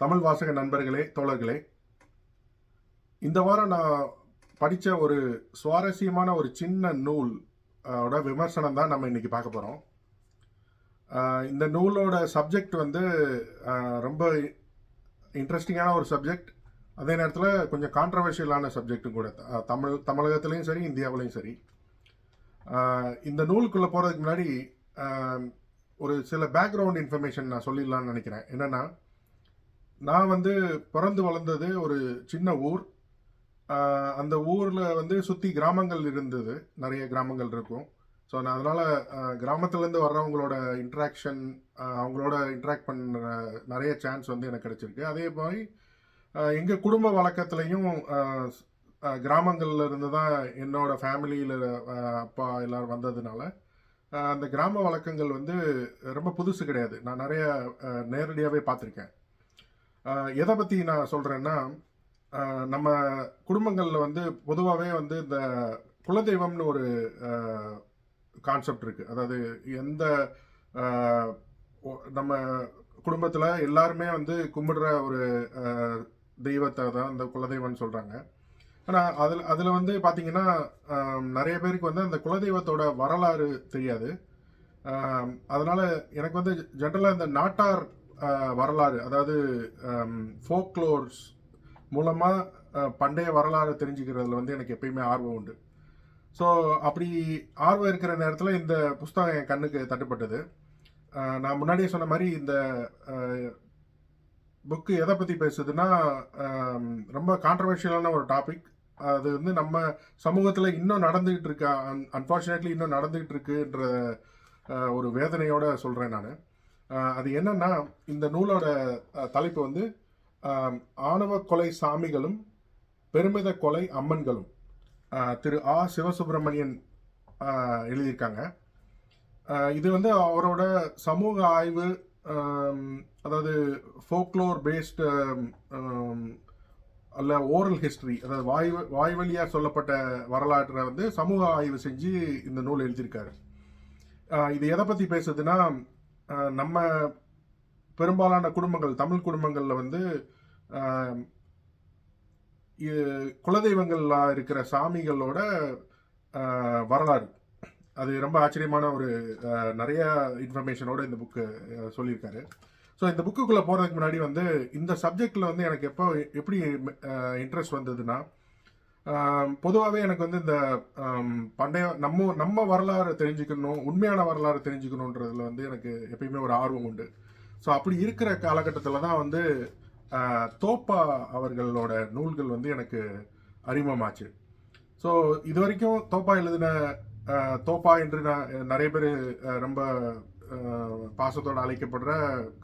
தமிழ் வாசக நண்பர்களே தோழர்களே. இந்த வாரம் நான் படித்த ஒரு சுவாரஸ்யமான ஒரு சின்ன நூல் ஓட விமர்சனம் தான் நம்ம இன்னைக்கு பார்க்க போகிறோம் இந்த நூலோட சப்ஜெக்ட் வந்து ரொம்ப இன்ட்ரெஸ்டிங்கான ஒரு சப்ஜெக்ட் அதே நேரத்தில் கொஞ்சம் கான்ட்ரவர்ஷியலான சப்ஜெக்ட்டும் கூட. தமிழ் தமிழகத்துலேயும் சரி இந்தியாவிலையும் சரி. இந்த நூலுக்குள்ளே போகிறதுக்கு முன்னாடி ஒரு சில பேக்ரவுண்ட் இன்ஃபர்மேஷன் நான் சொல்லிடலான்னு நினைக்கிறேன். என்னென்னா நான் வந்து பிறந்து வளர்ந்தது ஒரு சின்ன ஊர். அந்த ஊரில் வந்து சுற்றி கிராமங்கள் இருந்தது. நிறைய கிராமங்கள் இருக்கும். ஸோ நான் அதனால் கிராமத்துலேருந்து வர்றவங்களோட இன்ட்ராக்ஷன் அவங்களோட இன்ட்ராக்ட் பண்ணுற நிறைய சான்ஸ் வந்து எனக்கு கிடச்சிருக்கு. அதே மாதிரி எங்கள் குடும்ப வழக்கத்துலேயும் கிராமங்களில் இருந்து தான் என்னோட ஃபேமிலியில் அப்பா எல்லாரும் வந்ததுனால அந்த கிராம வழக்கங்கள் வந்து ரொம்ப புதுசு கிடையாது. நான் நிறைய நேரடியாகவே பார்த்துருக்கேன். எதை பற்றி நான் சொல்கிறேன்னா நம்ம குடும்பங்களில் வந்து பொதுவாகவே வந்து இந்த குலதெய்வம்னு ஒரு கான்செப்ட் இருக்குது அதாவது எந்த நம்ம குடும்பத்தில் எல்லாருமே வந்து கும்பிடுற ஒரு தெய்வத்தை தான் இந்த குலதெய்வம்னு சொல்கிறாங்க ஆனால் அதில் அதில் வந்து பார்த்தீங்கன்னா நிறைய பேருக்கு வந்து அந்த குலதெய்வத்தோட வரலாறு தெரியாது. அதனால் எனக்கு வந்து ஜென்ரலாக இந்த நாட்டார் வரலாறு அதாவது ஃபோக்லோர்ஸ் மூலமாக பண்டைய வரலாறு தெரிஞ்சுக்கிறதுல வந்து எனக்கு எப்பயுமே ஆர்வம் உண்டு. ஸோ அப்படி ஆர்வம் இருக்கிற நேரத்தில் இந்த புஸ்தகம் என் கண்ணுக்கு தட்டுப்பட்டது. நான் முன்னாடியே சொன்ன மாதிரி இந்த புக்கு எதை பற்றி பேசுதுன்னா ரொம்ப கான்ட்ரவர்ஷியலான ஒரு டாபிக் அது வந்து நம்ம சமூகத்தில் இன்னும் நடந்துகிட்டு இருக்க. அன்ஃபார்ச்சுனேட்லி இன்னும் நடந்துகிட்டு இருக்குன்ற ஒரு வேதனையோட சொல்கிறேன் நான். அது என்னன்னா இந்த நூலோட தலைப்பு வந்து ஆணவ கொலை சாமிகளும் பெருமித கொலை அம்மன்களும் திரு ஆ. சிவசுப்பிரமணியன் எழுதியிருக்காங்க. இது வந்து அவரோட சமூக ஆய்வு அதாவது ஃபோக்லோர் பேஸ்டு அல்ல ஓரல் ஹிஸ்ட்ரி அதாவது வாய் வாய் வழியாக சொல்லப்பட்ட வரலாற்றை வந்து சமூக ஆய்வு செஞ்சு இந்த நூல் எழுதியிருக்காரு. இது எதை பற்றி பேசுதுன்னா நம்ம பெரும்பாலான குடும்பங்கள் தமிழ் குடும்பங்களில் வந்து குலதெய்வங்களில் இருக்கிற சாமிகளோட வரலாறு. அது ரொம்ப ஆச்சரியமான ஒரு நிறைய இன்ஃபர்மேஷனோட இந்த புக்கு சொல்லியிருக்காரு. ஸோ இந்த புக்குக்குள்ளே போகிறதுக்கு முன்னாடி வந்து இந்த சப்ஜெக்டில் வந்து எனக்கு எப்போ எப்படி இன்ட்ரெஸ்ட் வந்ததுன்னா பொதுவாகவே எனக்கு வந்து இந்த பண்டைய நம்ம நம்ம வரலாறு தெரிஞ்சுக்கணும் உண்மையான வரலாறு தெரிஞ்சுக்கணுன்றதுல வந்து எனக்கு எப்பயுமே ஒரு ஆர்வம் உண்டு. ஸோ அப்படி இருக்கிற காலகட்டத்தில் தான் வந்து தோப்பா அவர்களோட நூல்கள் வந்து எனக்கு அறிமுகமாச்சு. ஸோ இது வரைக்கும் தோப்பா எழுதின தோப்பா என்று நான் நிறைய பேர் ரொம்ப பாசத்தோடு அழைக்கப்படுற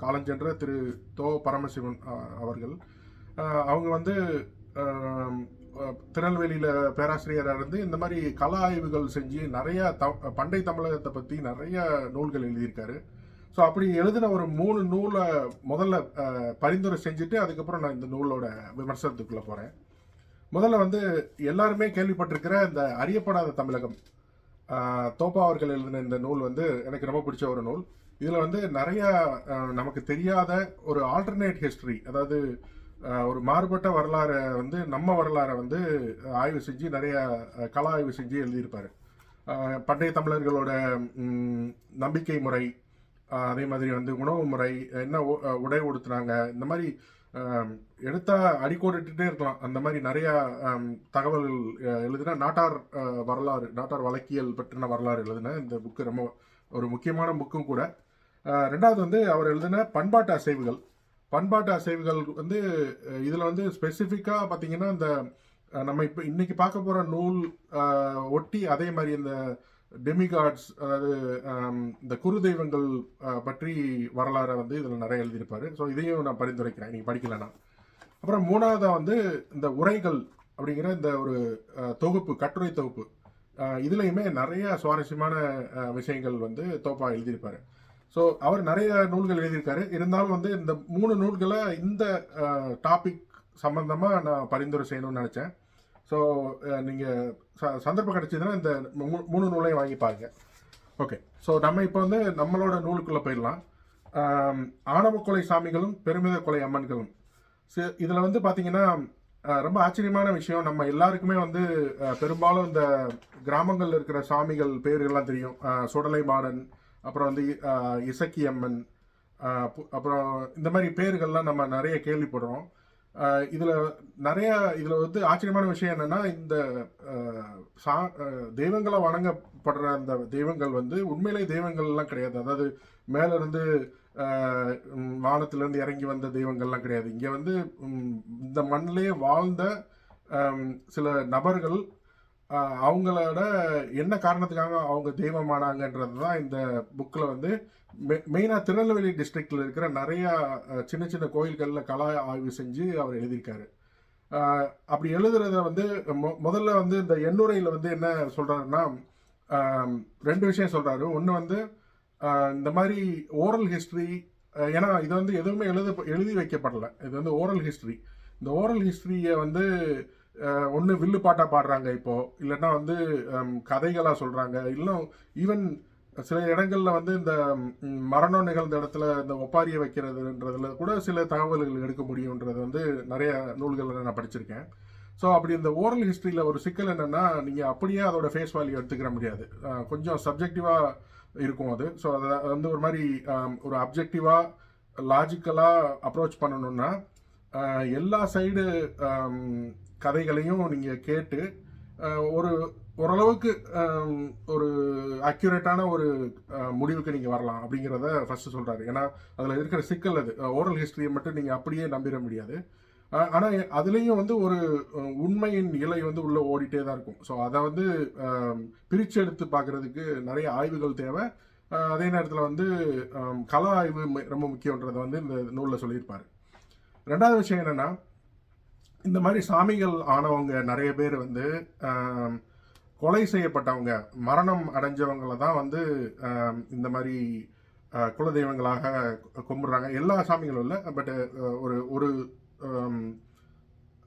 காலஞ்சென்ற திரு தோ பரமசிவன் அவர்கள். அவங்க வந்து திருநெல்வேலியில் பேராசிரியராக இருந்து இந்த மாதிரி கல ஆய்வுகள் செஞ்சு நிறையா த பண்டை தமிழகத்தை பற்றி நிறைய நூல்கள் எழுதியிருக்காரு. ஸோ அப்படி எழுதின ஒரு மூணு நூலை முதல்ல பரிந்துரை செஞ்சுட்டு அதுக்கப்புறம் நான் இந்த நூலோட விமர்சனத்துக்குள்ளே போகிறேன் முதல்ல வந்து எல்லாருமே கேள்விப்பட்டிருக்கிற இந்த அறியப்படாத தமிழகம் தோப்பா அவர்கள் எழுதின இந்த நூல் வந்து எனக்கு ரொம்ப பிடிச்ச ஒரு நூல். இதில் வந்து நிறையா நமக்கு தெரியாத ஒரு ஆல்டர்னேட் ஹிஸ்ட்ரி அதாவது ஒரு மாறுபட்ட வரலாறை வந்து நம்ம வரலாறை வந்து ஆய்வு செஞ்சு நிறைய கலா ஆய்வு செஞ்சு எழுதியிருப்பாரு. பண்டைய தமிழர்களோட நம்பிக்கை முறை அதே மாதிரி வந்து உணவு முறை என்ன உடை உடுத்துனாங்க இந்த மாதிரி எடுத்தா அடிக்கோடிட்டுட்டே இருக்கலாம். அந்த மாதிரி நிறைய தகவல்கள் எழுதின நாட்டார் வரலாறு நாட்டார் வழக்கியல் பற்றின வரலாறு எழுதின இந்த புக்கு ரொம்ப ஒரு முக்கியமான புக்கும் கூட. ரெண்டாவது வந்து அவர் எழுதின பண்பாட்டு அசைவுகள். பண்பாட்டு அசைவுகள் வந்து இதில் வந்து ஸ்பெசிஃபிக்காக பார்த்தீங்கன்னா இந்த நம்ம இப்போ இன்னைக்கு பார்க்க போகிற நூல் ஒட்டி அதே மாதிரி இந்த டெமிகாட்ஸ் அதாவது இந்த குரு தெய்வங்கள் பற்றி வரலாறை வந்து இதில் நிறைய எழுதியிருப்பார். ஸோ இதையும் நான் பரிந்துரைக்கிறேன். நீங்கள் படிக்கலைன்னா. அப்புறம் மூணாவதாக வந்து இந்த உரைகள் அப்படிங்கிற இந்த ஒரு தொகுப்பு கட்டுரை தொகுப்பு. இதுலையுமே நிறைய சுவாரஸ்யமான விஷயங்கள் வந்து தோப்பா எழுதியிருப்பாரு. ஸோ அவர் நிறைய நூல்கள் எழுதியிருக்காரு. இருந்தாலும் வந்து இந்த மூணு நூல்களை இந்த டாபிக் சம்மந்தமாக நான் பரிந்துரை செய்யணும்னு நினச்சேன். ஸோ நீங்கள் ச சந்தர்ப்பம் கிடச்சிதுன்னா இந்த மூ- மூணு நூலையும் வாங்கி பாருங்க. ஓகே ஸோ நம்ம இப்போ வந்து நம்மளோட நூலுக்குள்ளே போயிடலாம். ஆணவ கொலை சாமிகளும் பெருமித கொலை அம்மன்களும். சி- இதில் வந்து பார்த்திங்கன்னா ரொம்ப ஆச்சரியமான விஷயம். நம்ம எல்லாருக்குமே வந்து பெரும்பாலும் இந்த கிராமங்களில் இருக்கிற சாமிகள் பேர்கள்லாம் தெரியும். சுடலை மாடன் அப்புறம் வந்து அஹ், இசக்கியம்மன் அப்புறம் இந்த மாதிரி பேர்கள்லாம் நம்ம நிறைய கேள்விப்படுறோம். இதில் நிறைய இதில் வந்து ஆச்சரியமான விஷயம் என்னென்னா இந்த சா- தெய்வங்களை வணங்கப்படுற அந்த தெய்வங்கள் வந்து உண்மையிலே தெய்வங்கள்லாம் கிடையாது. அதாவது மேலேருந்து வானத்திலேருந்து இறங்கி வந்த தெய்வங்கள்லாம் கிடையாது. இங்கே வந்து இந்த மண்ணிலே வாழ்ந்த சில நபர்கள் அவங்களோட என்ன காரணத்துக்காக அவங்க தெய்வமானாங்கன்றது தான் இந்த புக்கில் வந்து மெ மெயினாக திருநெல்வேலி டிஸ்ட்ரிக்டில் இருக்கிற நிறையா சின்ன சின்ன கோயில்களில் கலா ஆய்வு செஞ்சு அவர் எழுதியிருக்காரு. அப்படி எழுதுறத வந்து மொ- முதல்ல வந்து இந்த எண்ணுரையில் வந்து என்ன சொல்கிறாருன்னா ரெண்டு விஷயம் சொல்கிறாரு ஒன்று வந்து இந்த மாதிரி ஓரல் ஹிஸ்ட்ரி ஏன்னா இது வந்து எதுவுமே எழுத எழுதி வைக்கப்படல. இது வந்து ஓரல் ஹிஸ்ட்ரி இந்த ஓரல் ஹிஸ்ட்ரியை வந்து ஒன்று வில்லு பாட்டாக பாடுறாங்க இப்போது இல்லைன்னா வந்து கதைகளாக சொல்கிறாங்க இன்னும் ஈவன் சில இடங்களில் வந்து இந்த மரணம் நிகழ்ந்த இடத்துல இந்த ஒப்பாரியை வைக்கிறதுன்றதுல கூட சில தகவல்கள் எடுக்க முடியுன்றது வந்து நிறைய நூல்களில் நான் படிச்சிருக்கேன். ஸோ அப்படி இந்த ஓரல் ஹிஸ்ட்ரியில் ஒரு சிக்கல் என்னென்னா நீங்கள் அப்படியே அதோட ஃபேஸ் வேல்யூ எடுத்துக்கிற முடியாது. கொஞ்சம் சப்ஜெக்டிவாக இருக்கும் அது. ஸோ அதை வந்து ஒரு மாதிரி ஒரு அப்ஜெக்டிவாக லாஜிக்கலாக அப்ரோச் பண்ணணும்னா எல்லா சைடு கதைகளையும் நீங்கள் கேட்டு ஒரு ஓரளவுக்கு ஒரு அக்யூரேட்டான ஒரு முடிவுக்கு நீங்கள் வரலாம் அப்படிங்கிறத ஃபஸ்ட்டு சொல்கிறாரு ஏன்னா அதில் இருக்கிற சிக்கல் அது. ஓரல் ஹிஸ்ட்ரியை மட்டும் நீங்கள் அப்படியே நம்பிட முடியாது. ஆனால் அதுலேயும் வந்து ஒரு உண்மையின் இலை வந்து உள்ளே ஓடிட்டே தான் இருக்கும். ஸோ அதை வந்து பிரித்து பிரிச்சு எடுத்து பார்க்குறதுக்கு நிறைய ஆய்வுகள் தேவை. அதே நேரத்தில் வந்து கல ஆய்வு ரொம்ப முக்கியன்றதை வந்து இந்த நூலில் சொல்லியிருப்பார். ரெண்டாவது விஷயம் என்னென்னா இந்த மாதிரி சாமிகள் ஆனவங்க நிறைய பேர் வந்து கொலை செய்யப்பட்டவங்க மரணம் அடைஞ்சவங்கள தான் வந்து இந்த மாதிரி குலதெய்வங்களாக கும்பிடுறாங்க. எல்லா சாமிகளும் இல்லை பட் ஒரு ஒரு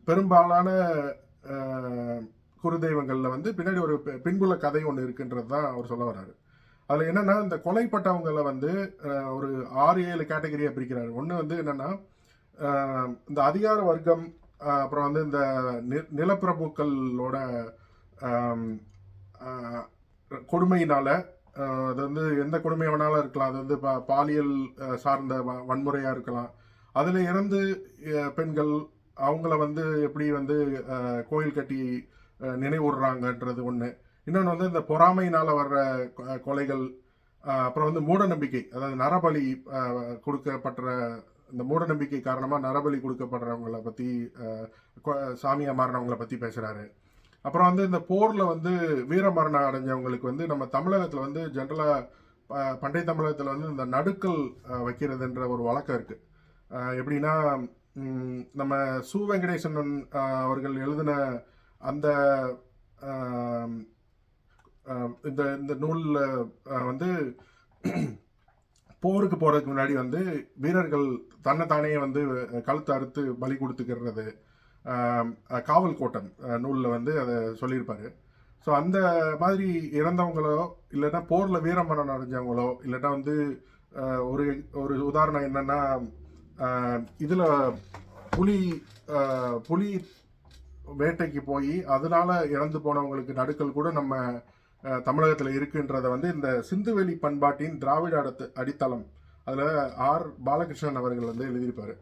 பெரும்பாலான குரு குருதெய்வங்களில் வந்து பின்னாடி ஒரு பின்புல கதை ஒன்று இருக்குன்றது தான் அவர் சொல்ல வர்றாரு. அதில் என்னன்னா இந்த கொலைப்பட்டவங்களை வந்து ஒரு ஆறு ஏழு கேட்டகரியாக பிரிக்கிறாரு. ஒன்று வந்து என்னென்னா இந்த அதிகார வர்க்கம் அப்புறம் வந்து இந்த நி- நிலப்பிரபுக்களோட கொடுமையினால் அது வந்து எந்த கொடுமை வேணாலும் இருக்கலாம். அது வந்து பா- பாலியல் சார்ந்த வ- வன்முறையாக இருக்கலாம். அதில் இறந்து பெண்கள் அவங்கள வந்து எப்படி வந்து கோயில் கட்டி நினைவுடுறாங்கன்றது ஒன்று இன்னொன்று வந்து இந்த பொறாமையினால் வர்ற கொலைகள் அப்புறம் வந்து மூட நம்பிக்கை அதாவது நரபலி கொடுக்கப்படுற இந்த மூட நம்பிக்கை காரணமாக நரபலி கொடுக்கப்படுறவங்கள பற்றி சாமியாக மாறினவங்களை பற்றி பேசுகிறாரு அப்புறம் வந்து இந்த போரில் வந்து வீரமரணம் அடைஞ்சவங்களுக்கு வந்து நம்ம தமிழகத்தில் வந்து ஜென்ரலாக பண்டைய தமிழகத்தில் வந்து இந்த நடுக்கல் வைக்கிறதுன்ற ஒரு வழக்கம் இருக்குது எப்படின்னா நம்ம சு வெங்கடேசன் அவர்கள் எழுதின அந்த இந்த இந்த நூலில் வந்து போருக்கு போகிறதுக்கு முன்னாடி வந்து வீரர்கள் தன்னைத்தானே வந்து கழுத்து அறுத்து பலி கொடுத்துக்கிறது காவல் கோட்டம் நூலில் வந்து அதை சொல்லியிருப்பார். ஸோ அந்த மாதிரி இறந்தவங்களோ இல்லைன்னா போரில் வீரமரணம் அடைஞ்சவங்களோ இல்லைன்னா வந்து ஒரு ஒரு உதாரணம் என்னென்னா இதில் புலி புலி வேட்டைக்கு போய் அதனால இறந்து போனவங்களுக்கு நடுக்கல் கூட நம்ம தமிழகத்தில் இருக்குன்றத வந்து இந்த சிந்துவெளி பண்பாட்டின் திராவிட அடத்து அடித்தளம். அதில் ஆர். பாலகிருஷ்ணன் அவர்கள் வந்து எழுதியிருப்பார்.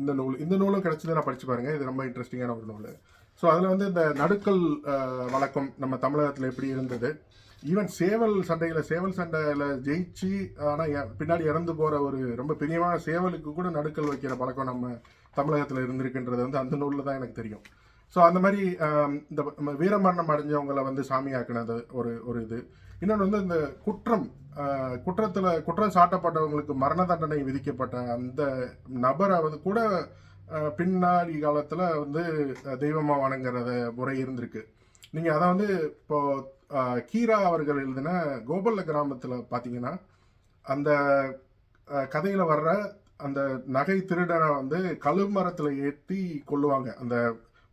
இந்த நூல் இந்த நூலும் கிடச்சது நான் படித்து பாருங்க. இது ரொம்ப இன்ட்ரெஸ்டிங்கான ஒரு நூல். ஸோ அதில் வந்து இந்த நடுக்கல் வழக்கம் நம்ம தமிழகத்தில் எப்படி இருந்தது? ஈவன் சேவல் சண்டையில் சேவல் சண்டையில் ஜெயிச்சு ஆனால் பின்னாடி இறந்து போகிற ஒரு ரொம்ப பெரியமான சேவலுக்கு கூட நடுக்கல் வைக்கிற பழக்கம் நம்ம தமிழகத்தில் இருந்திருக்குன்றது வந்து அந்த நூலில் தான் எனக்கு தெரியும். ஸோ அந்த மாதிரி இந்த வீரமரணம் அடைஞ்சவங்களை வந்து சாமியாக்குனது ஒரு ஒரு இது. இன்னொன்று வந்து இந்த குற்றம் குற்றத்தில் குற்றம் சாட்டப்பட்டவங்களுக்கு மரண தண்டனை விதிக்கப்பட்ட அந்த நபரை வந்து கூட பின்னாடி காலத்தில் வந்து தெய்வமாக வணங்குறத முறை இருந்திருக்கு. நீங்கள் அதை வந்து இப்போ கீரா அவர்கள் எழுதின கோபல்ல கிராமத்தில் பார்த்தீங்கன்னா அந்த கதையில் வர்ற அந்த நகை திருடனை வந்து கழுமரத்தில் ஏற்றி கொள்ளுவாங்க அந்த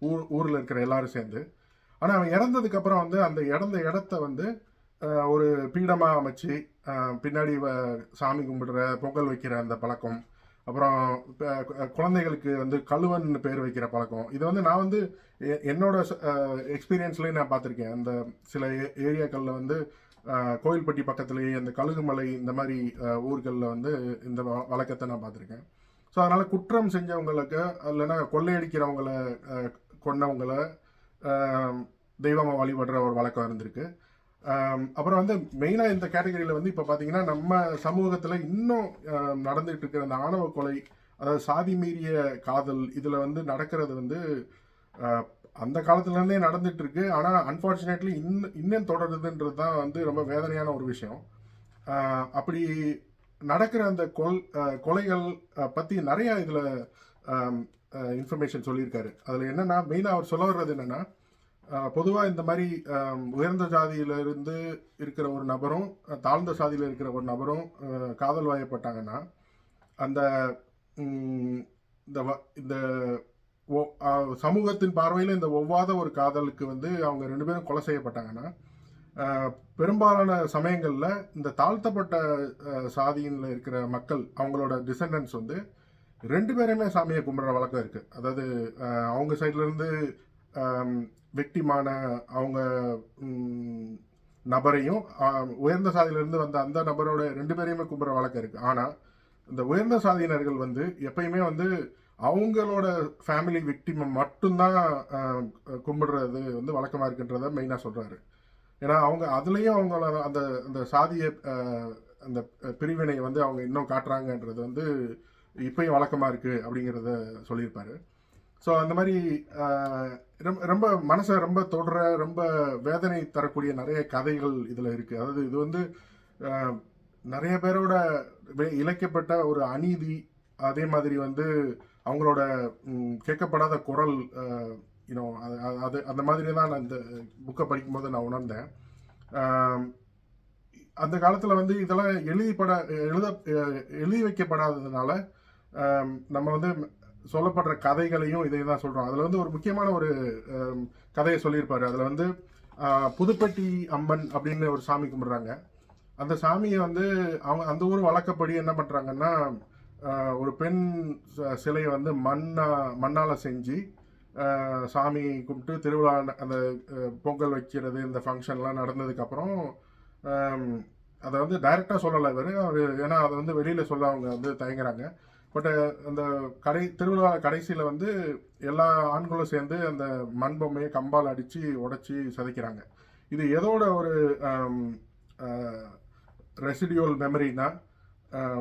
ஊர் ஊரில் இருக்கிற எல்லாரும் சேர்ந்து. ஆனால் அவன் இறந்ததுக்கு அப்புறம் வந்து அந்த இறந்த இடத்த வந்து ஒரு பீடமாக அமைச்சு பின்னாடி வ- சாமி கும்பிடுற பொங்கல் வைக்கிற அந்த பழக்கம். அப்புறம் குழந்தைகளுக்கு வந்து கழுவன் பேர் வைக்கிற பழக்கம். இது வந்து நான் வந்து எ- என்னோட எக்ஸ்பீரியன்ஸ்லேயும் நான் பார்த்துருக்கேன். அந்த சில ஏரியாக்களில் வந்து கோயில்பட்டி பக்கத்துலேயே அந்த கழுகுமலை இந்த மாதிரி ஊர்களில் வந்து இந்த வ- வழக்கத்தை நான் பார்த்துருக்கேன். ஸோ அதனால் குற்றம் செஞ்சவங்களுக்கு இல்லைன்னா கொள்ளையடிக்கிறவங்களை கொண்டவங்களை கொன்னவங்கள வழிபடுற ஒரு வழக்கம் இருந்திருக்கு. அப்புறம் வந்து மெயினாக இந்த கேட்டகரியில் வந்து இப்போ பார்த்தீங்கன்னா நம்ம சமூகத்தில் இன்னும் நடந்துகிட்டு இருக்கிற அந்த ஆணவ கொலை அதாவது சாதி மீறிய காதல் இதில் வந்து நடக்கிறது வந்து அந்த காலத்துலேருந்தே நடந்துட்டு இருக்கு. ஆனால் அன்ஃபார்ச்சுனேட்லி இன்னும் இன்னும் தொடருதுன்றது தான் வந்து ரொம்ப வேதனையான ஒரு விஷயம். அப்படி நடக்கிற அந்த கொல் கொலைகள் பற்றி நிறையா இதில் இன்ஃபர்மேஷன் சொல்லியிருக்காரு. அதில் என்னென்னா மெயினாக அவர் சொல்ல வர்றது என்னென்னா பொதுவாக இந்த மாதிரி உயர்ந்த ஜாதியிலிருந்து இருக்கிற ஒரு நபரும் தாழ்ந்த சாதியில் இருக்கிற ஒரு நபரும் காதல் வாயப்பட்டாங்கன்னா அந்த இந்த வ- இந்த ஒ- சமூகத்தின் பார்வையில் இந்த ஒவ்வாத ஒரு காதலுக்கு வந்து அவங்க ரெண்டு பேரும் கொலை செய்யப்பட்டாங்கன்னா பெரும்பாலான சமயங்களில் இந்த தாழ்த்தப்பட்ட அஹ், இருக்கிற மக்கள் அவங்களோட டிசெண்டன்ஸ் வந்து ரெண்டு பேருமே சாமியை கும்பிட்ற வழக்கம் இருக்குது அதாவது அவங்க சைட்லேருந்து விக்டிமான அவங்க நபரையும் உயர்ந்த சாதியிலிருந்து வந்த அந்த நபரோட ரெண்டு பேரையுமே கும்பிட்ற வழக்கம் இருக்குது ஆனால் இந்த உயர்ந்த சாதியினர்கள் வந்து எப்பயுமே வந்து அவங்களோட ஃபேமிலி விக்டிமை மட்டும்தான் கும்பிடுறது வந்து வழக்கமாக இருக்குன்றத மெயினாக சொல்கிறாரு ஏன்னா அவங்க அதுலேயும் அவங்கள அந்த அந்த சாதிய அந்த பிரிவினை வந்து அவங்க இன்னும் காட்டுறாங்கன்றது வந்து இப்பயும் வழக்கமாக இருக்குது அப்படிங்கிறத சொல்லியிருப்பாரு. ஸோ அந்த மாதிரி ரொம்ப ரொம்ப மனசை ரொம்ப தொடுற ரொம்ப வேதனை தரக்கூடிய நிறைய கதைகள் இதில் இருக்குது அதாவது இது வந்து நிறைய பேரோட வே- இழைக்கப்பட்ட ஒரு அநீதி அதே மாதிரி வந்து அவங்களோட கேட்கப்படாத குரல் இன்னும் அது அந்த மாதிரி தான் நான் இந்த புக்கை படிக்கும்போது நான் உணர்ந்தேன். அந்த காலத்தில் வந்து இதெல்லாம் எழுதிப்பட எழுத எழுதி வைக்கப்படாததுனால நம்ம வந்து சொல்லப்படுற கதைகளையும் இதை தான் சொல்கிறோம் அதில் வந்து ஒரு முக்கியமான ஒரு கதையை சொல்லியிருப்பார். அதில் வந்து புதுப்பட்டி அம்மன் அப்படின்னு ஒரு சாமி கும்பிட்றாங்க. அந்த சாமியை வந்து அவங்க அந்த ஊர் வழக்கப்படி என்ன பண்ணுறாங்கன்னா ஒரு பெண் ச- சிலையை வந்து மண்ணா மண்ணால் செஞ்சு சாமி கும்பிட்டு திருவிழா அந்த பொங்கல் வைக்கிறது இந்த ஃபங்க்ஷன்லாம் நடந்ததுக்கப்புறம் அதை வந்து டைரெக்டாக சொல்லலை இவர். அவர் ஏன்னா அதை வந்து வெளியில் சொல்ல அவங்க வந்து தயங்குறாங்க. பட் அந்த கடை திருவிழா கடைசியில் வந்து எல்லா ஆண்களும் சேர்ந்து அந்த மண் பொம்மையை கம்பால் அடித்து உடைச்சி சிதைக்கிறாங்க. இது எதோட ஒரு ரெசிடியூல் மெமரினா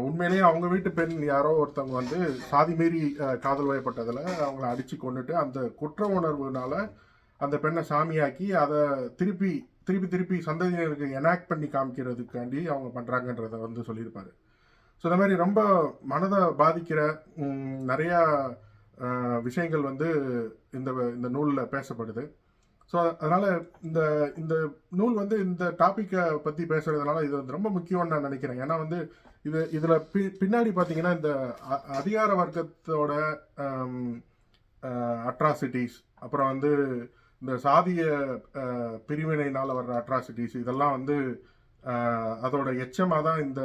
உண்மையிலேயே அவங்க வீட்டு பெண் யாரோ ஒருத்தவங்க வந்து சாதி மீறி காதல் வயப்பட்டதில் அவங்கள அடித்து கொண்டுட்டு அந்த குற்ற உணர்வுனால அந்த பெண்ணை சாமியாக்கி அதை திருப்பி திருப்பி திருப்பி சந்ததியினருக்கு எனாக்ட் பண்ணி காமிக்கிறதுக்காண்டி அவங்க பண்ணுறாங்கன்றத வந்து சொல்லியிருப்பாரு. ஸோ இந்த மாதிரி ரொம்ப மனதை பாதிக்கிற நிறையா விஷயங்கள் வந்து இந்த இந்த நூலில் பேசப்படுது. ஸோ அதனால் இந்த இந்த நூல் வந்து இந்த டாப்பிக்கை பற்றி பேசுகிறதுனால இது வந்து ரொம்ப முக்கியம்னு நான் நினைக்கிறேன். ஏன்னா வந்து இது இதில் பி பின்னாடி பார்த்தீங்கன்னா இந்த அ- அதிகார வர்க்கத்தோட அட்ராசிட்டிஸ் அப்புறம் வந்து இந்த சாதிய பிரிவினைனால் வர்ற அட்ராசிட்டிஸ் இதெல்லாம் வந்து அதோட எச்சமாக தான் இந்த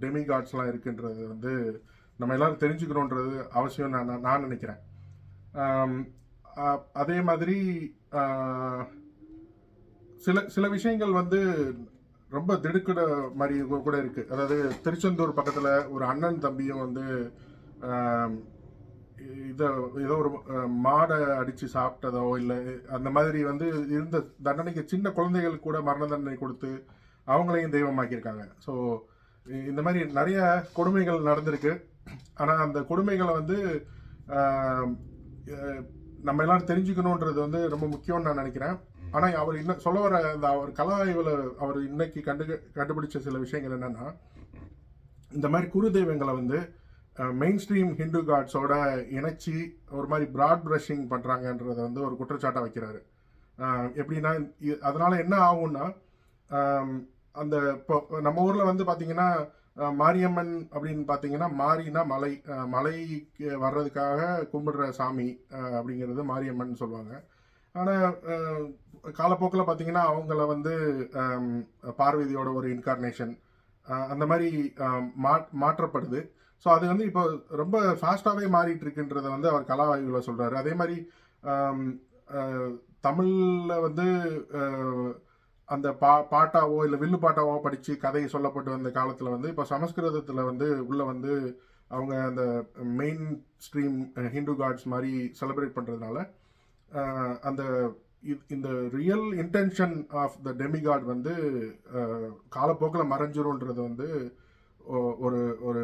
டெமி காட்ஸ்லாம் இருக்குன்றது வந்து நம்ம எல்லோரும் தெரிஞ்சுக்கணுன்றது அவசியம் நான் நான் நினைக்கிறேன். அதே மாதிரி சில சில விஷயங்கள் வந்து ரொம்ப திடுக்கிட மாதிரி கூட- இருக்குது அதாவது திருச்செந்தூர் பக்கத்தில் ஒரு அண்ணன் தம்பியும் வந்து இதை ஏதோ ஒரு மாடை அடித்து சாப்பிட்டதோ இல்லை அந்த மாதிரி வந்து இருந்த தண்டனைக்கு சின்ன குழந்தைகளுக்கு கூட மரண தண்டனை கொடுத்து அவங்களையும் தெய்வமாக்கியிருக்காங்க. ஸோ இந்த மாதிரி நிறைய கொடுமைகள் நடந்திருக்கு. ஆனால் அந்த கொடுமைகளை வந்து நம்ம எல்லாரும் தெரிஞ்சுக்கணுன்றது வந்து ரொம்ப முக்கியம்னு நான் நினைக்கிறேன். ஆனால் அவர் இன்னும் சொல்ல வர அந்த அவர் கலா ஆய்வில் அவர் இன்னைக்கு கண்டு கண்டுபிடிச்ச சில விஷயங்கள் என்னென்னா இந்த மாதிரி குரு தெய்வங்களை வந்து மெயின் ஸ்ட்ரீம் ஹிந்து காட்ஸோட இணைச்சி ஒரு மாதிரி ப்ராட் ப்ரஷிங் பண்ணுறாங்கன்றத வந்து ஒரு குற்றச்சாட்டை வைக்கிறாரு. எப்படின்னா அதனால் அதனால என்ன ஆகும்னா அந்த இப்போ நம்ம ஊரில் வந்து பார்த்தீங்கன்னா மாரியம்மன் அப்படின்னு பார்த்தீங்கன்னா மாரினா மலை மலைக்கு வர்றதுக்காக கும்பிடுற சாமி அப்படிங்கிறது மாரியம்மன் சொல்லுவாங்க. ஆனால் காலப்போக்கில் பார்த்தீங்கன்னா அவங்கள வந்து பார்வதியோட ஒரு இன்கார்னேஷன் அந்த மாதிரி மா மாற்றப்படுது. ஸோ அது வந்து இப்போ ரொம்ப ஃபாஸ்ட்டாகவே மாறிட்டு இருக்குன்றத வந்து அவர் கலா ஆய்வில் சொல்கிறாரு அதே மாதிரி தமிழில் வந்து அந்த பா பாட்டாவோ இல்லை வில்லு பாட்டாவோ படித்து கதை சொல்லப்பட்டு வந்த காலத்தில் வந்து இப்போ சமஸ்கிருதத்தில் வந்து உள்ளே வந்து அவங்க அந்த மெயின் ஸ்ட்ரீம் ஹிந்து காட்ஸ் மாதிரி செலிப்ரேட் பண்ணுறதுனால அந்த இந்த real intention of the demigod வந்து காலப்போக்கில் மறைஞ்சிரும்ன்றது வந்து ஒரு ஒரு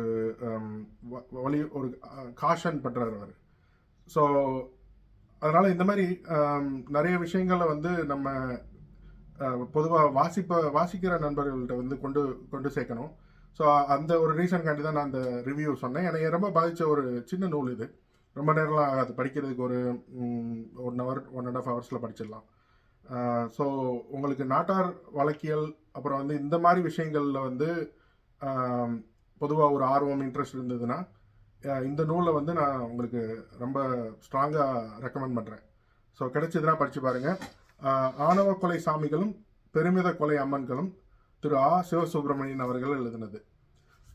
வ- வழி ஒரு காஷன் பண்ணுறாரு அவர். ஸோ அதனால் இந்த மாதிரி நிறைய விஷயங்களை வந்து நம்ம பொதுவாக வாசிப்ப வாசிக்கிற நண்பர்கள்ட்ட வந்து கொண்டு கொண்டு சேர்க்கணும். ஸோ அந்த ஒரு ரீசன்காண்டி தான் நான் அந்த ரிவ்யூ சொன்னேன். எனக்கு ரொம்ப பாதித்த ஒரு சின்ன நூல் இது. ரொம்ப நேரம்லாம் ஆகாது. படிக்கிறதுக்கு ஒரு one hour one and half ஹவர்ஸில் படிச்சிடலாம். ஸோ உங்களுக்கு நாட்டார் வழக்கியல் அப்புறம் வந்து இந்த மாதிரி விஷயங்களில் வந்து பொதுவாக ஒரு ஆர்வம் இன்ட்ரெஸ்ட் இருந்ததுன்னா இந்த நூலை வந்து நான் உங்களுக்கு ரொம்ப ஸ்ட்ராங்காக ரெக்கமெண்ட் பண்ணுறேன் ஸோ கிடைச்சதுன்னா படித்து பாருங்கள் ஆணவ கொலை சாமிகளும் பெருமித கொலை அம்மன்களும் திரு ஆ. சிவசுப்பிரமணியன் அவர்கள் எழுதினது.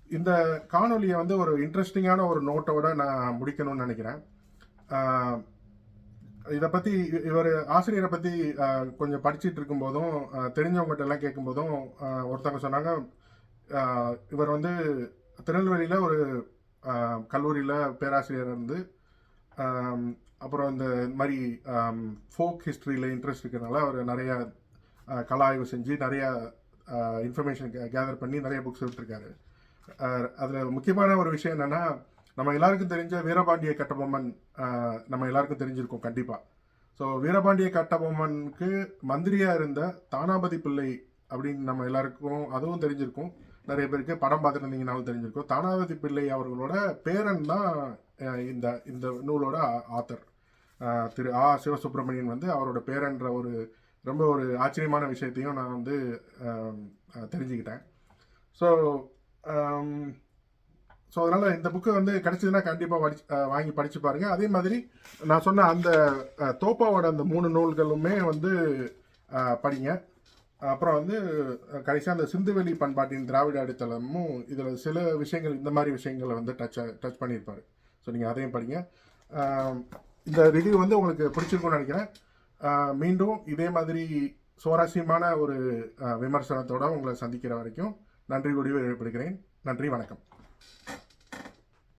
இந்த காணொலியை வந்து ஒரு இன்ட்ரெஸ்டிங்கான ஒரு நோட்டோட நான் முடிக்கணும்னு நினைக்கிறேன். இதை பற்றி இவர் ஆசிரியரை பற்றி கொஞ்சம் படிச்சுட்டு இருக்கும்போதும் தெரிஞ்சவங்ககிட்ட எல்லாம் கேட்கும்போதும் ஒருத்தவங்க சொன்னாங்க இவர் வந்து திருநெல்வேலியில் ஒரு கல்லூரியில் பேராசிரியர் இருந்து அப்புறம் இந்த மாதிரி ஃபோக் ஹிஸ்ட்ரியில் இன்ட்ரெஸ்ட் இருக்கிறதுனால அவர் நிறைய uh, கலாய்வு கலா ஆய்வு செஞ்சு நிறைய uh, இன்ஃபர்மேஷன் கேதர் பண்ணி நிறைய புக்ஸ் விட்டுருக்காரு uh, அதில் முக்கியமான ஒரு விஷயம் என்னென்னா நம்ம எல்லாருக்கும் தெரிஞ்ச வீரபாண்டிய கட்டபொம்மன் நம்ம எல்லாருக்கும் தெரிஞ்சிருக்கோம் கண்டிப்பாக ஸோ வீரபாண்டிய கட்டபொம்மனுக்கு மந்திரியாக இருந்த தானாபதி பிள்ளை அப்படின்னு நம்ம எல்லாருக்கும் அதுவும் தெரிஞ்சிருக்கும். நிறைய பேருக்கு படம் பார்த்துருந்தீங்கனாலும் தெரிஞ்சிருக்கும். தானாபதி பிள்ளை அவர்களோட பேரன் தான் இந்த இந்த நூலோட ஆத்தர் திரு ஆ. சிவசுப்பிரமணியன் வந்து அவரோட பேரன்ற ஒரு ரொம்ப ஒரு ஆச்சரியமான விஷயத்தையும் நான் வந்து தெரிஞ்சுக்கிட்டேன். ஸோ ஸோ அதனால் இந்த புக்கு வந்து கிடச்சிதுன்னா கண்டிப்பாக படிச்சு வாங்கி படித்து பாருங்கள் அதே மாதிரி நான் சொன்ன அந்த தோப்பாவோட அந்த மூணு நூல்களுமே வந்து படிங்க. அப்புறம் வந்து கடைசியாக அந்த சிந்துவெளி பண்பாட்டின் திராவிட அடித்தளமும் இதில் சில விஷயங்கள் இந்த மாதிரி விஷயங்களை வந்து டச் டச் பண்ணியிருப்பார். ஸோ நீங்கள் அதையும் படிங்க. இந்த ரிவ்யூ வந்து உங்களுக்கு பிடிச்சிருக்கும்னு நினைக்கிறேன். மீண்டும் இதே மாதிரி சுவாரஸ்யமான ஒரு விமர்சனத்தோடு உங்களை சந்திக்கிற வரைக்கும் நன்றி கூடிய வெளிப்படுகிறேன் நன்றி வணக்கம்.